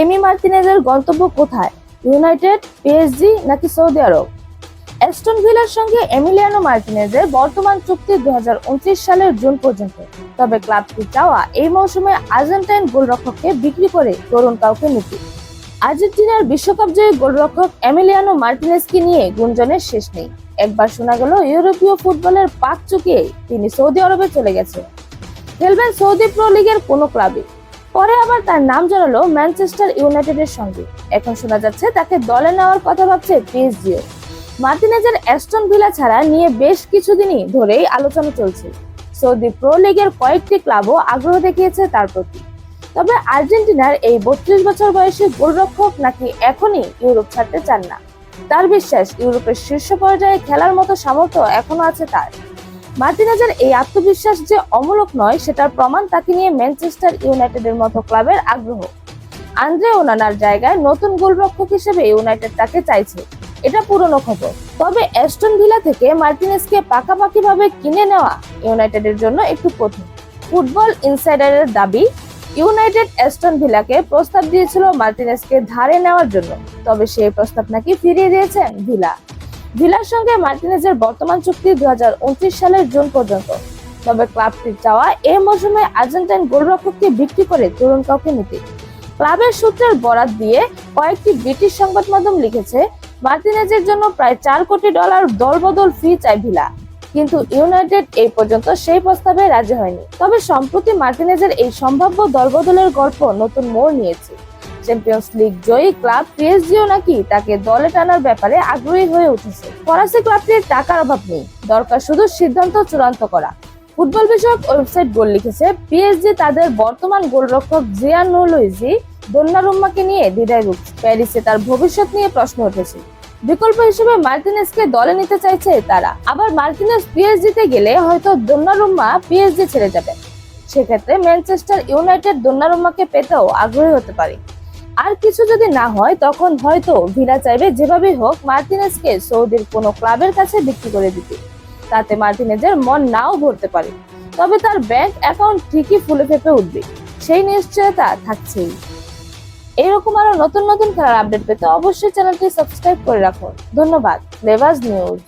এমি মার্টিনেজের গন্তব্য কোথায়? ইউনাইটেড, পিএসজি নাকি সৌদি আরব? অ্যাস্টন ভিলার সঙ্গে এমিলিয়ানো মার্টিনেজের বর্তমান চুক্তি দুই সালের জুন পর্যন্ত। তবে ক্লাবটি চাওয়া এই মৌসুমে আর্জেন্টাইন গোলরক্ষককে বিক্রি করে তরুণ কাউকে নিতে আর্জেন্টিনার বিশ্বকাপ জয়ী গোলরক্ষক এমিলিয়ানো মার্টিনেজকে নিয়ে গুঞ্জনের শেষ নেই। একবার শোনা গেল, ইউরোপীয় ফুটবলের পাক চুকিয়ে তিনি সৌদি আরবে চলে গেছে খেলবেন সৌদি প্রো লিগের কোনো ক্লাবে পরে আবার তার নাম জানালো ম্যানচেস্টার ইউনাইটেডের সঙ্গে। এখন শোনা যাচ্ছে তাকে দলে নেওয়ার কথা ভাবছে পিএসজিও। মার্টিনেজের অ্যাস্টন ভিলা ছাড়া নিয়ে বেশ কিছুদিনই ধরেই আলোচনা চলছে। সৌদি প্রো লিগের কয়েকটি ক্লাবও আগ্রহ দেখিয়েছে তার প্রতি। তবে আর্জেন্টিনার এই বত্রিশ বছর বয়সী গোলরক্ষক নাকি এখনই ইউরোপ ছাড়তে চান না। তার বিশ্বাস, ইউরোপের শীর্ষ পর্যায়ে খেলার মতো সামর্থ্য এখনও আছে তার। মার্টিনেজের এই আত্মবিশ্বাস যে অমূলক নয়, সেটার প্রমাণ তাকে নিয়ে ম্যানচেস্টার ইউনাইটেডের মতো ক্লাবের আগ্রহ। আন্দ্রে ওনানার জায়গায় নতুন গোলরক্ষক হিসেবে ইউনাইটেড তাকে চাইছে। এটা পুরনো খবর। তবে অ্যাস্টন ভিলা থেকে মার্টিনেজকে পাকাপাকিভাবে কিনে নেওয়া ইউনাইটেডের জন্য একটু কঠিন। ফুটবল ইনসাইডারের দাবি, ইউনাইটেড অ্যাস্টন ভিলাকে প্রস্তাব দিয়েছিল মার্টিনেসকে ধারে নেওয়ার জন্য। তবে সেই প্রস্তাব নাকি ফিরিয়ে দিয়েছেন ভিলা। ভিলার সঙ্গে মার্টিনেজের বর্তমান চুক্তি দুই সালের জুন পর্যন্ত। তবে ক্লাবটির চাওয়া এই মৌসুমে আর্জেন্টাইন গোলরক্ষককে বিক্রি করে তরুণ কাউকে নিতে। ক্লাবের সূত্রের বরাত দিয়ে কয়েকটি ব্রিটিশ সংবাদ মাধ্যম লিখেছে, মার্টিনেজের জন্য প্রায় চার কোটি ডলার দলবদল ফি চায় ভিলা। কিন্তু ইউনাইটেড এই পর্যন্ত সেই প্রস্তাবে রাজি হয়নি। তবে সম্প্রতি মার্টিনেজের এই সম্ভাব্য দলবদলের গল্প নতুন মোড় নিয়েছে। চ্যাম্পিয়ন্স লিগ জয়ী ক্লাব পিএসজিও নাকি তাকে দলে টানার ব্যাপারে আগ্রহী হয়ে উঠেছে। ফরাসি ক্লাবটির টাকার অভাব নেই। দরকার শুধু সিদ্ধান্ত চূড়ান্ত করা। ফুটবল বিষয়ক ওয়েবসাইট গোল লিখেছে পিএসজি তাদের বর্তমান গোলরক্ষক জিয়ানো লুইজি দোন্নারুম্মাকে নিয়ে দ্বিধায় ভুগছে প্যারিসে তার ভবিষ্যৎ নিয়ে প্রশ্ন উঠেছে। বিকল্প হিসেবে মার্টিনেজকে দলে নিতে চাইছে তারা। আবার মার্টিনেজ পিএসজিতে গেলে হয়তো দোন্নারুম্মা পিএসজি ছেড়ে যাবে। সেক্ষেত্রে ম্যানচেস্টার ইউনাইটেড দোন্নারুম্মাকে পেতেও আগ্রহী হতে পারে। আর কিছু যদি না হয়, তখন হয়তো ভিলা চাইবে যেভাবেই হোক মার্টিনেজকে সৌদির কোনো ক্লাবের কাছে বিক্রি করে দিতে। তাতে মার্টিনেজের মন নাও ভরতে পারে। তবে তার ব্যাংক অ্যাকাউন্ট ঠিকই ফুলে ফেপে উঠবে। সেই নিশ্চয়তা থাকছেই। এরকম আরও নতুন নতুন খেলার আপডেট পেতে অবশ্যই চ্যানেলটি সাবস্ক্রাইব করে রাখুন। ধন্যবাদ। লেভাজ নিউজ।